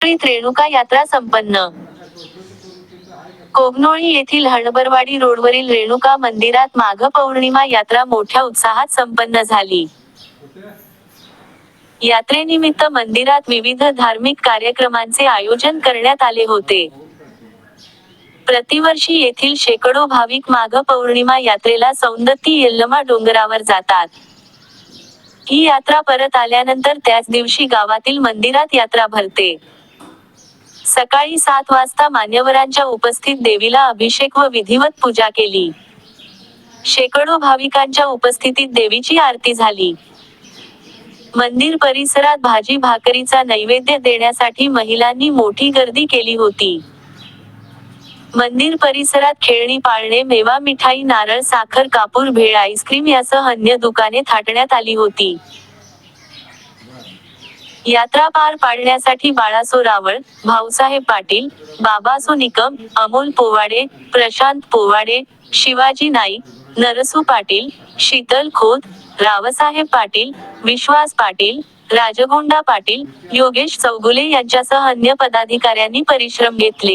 त्रित रेणुका यात्रा संपन्न. कोगनोळी येथील हणबरवाडी रोडवरील रेणुका मंदिरात माघ पौर्णिमा यात्रा मोठ्या उत्साहात संपन्न झाली. यात्रेनिमित्त मंदिरात विविध धार्मिक कार्यक्रमांचे आयोजन करण्यात आले होते. प्रतिवर्षी येथील शेकडो भाविक माघ पौर्णिमा यात्रेला सौंदती येल्लमा डोंगरावर जातात. ही यात्रा परत आल्यानंतर त्याच दिवशी गावातील मंदिरात यात्रा भरते. सकाळी सात वाजता मान्यवरांच्या उपस्थित देवीला अभिषेक व विधिवत पूजा केली. शेकडो भाविकांच्या उपस्थितीत देवीची आरती झाली. मंदिर परिसरात भाजी भाकरीचा नैवेद्य देण्यासाठी महिलांनी मोठी गर्दी केली होती. मंदिर परिसरात खेळणी पाळणे मेवा मिठाई नारळ साखर कापूर भेळ आईस्क्रीम यासह अन्य दुकाने थाटण्यात आली होती. यात्रा पार पाडण्यासाठी बाळासो रावळ भाऊसाहेब पाटील बाबासो निकम अमोल पोवाडे प्रशांत पोवाडे शिवाजी नाईक नरसू पाटील शीतल खोत रावसाहेब पाटील विश्वास पाटील राजगोंडा पाटील योगेश चौगुले यांच्यासह अन्य पदाधिकाऱ्यांनी परिश्रम घेतले.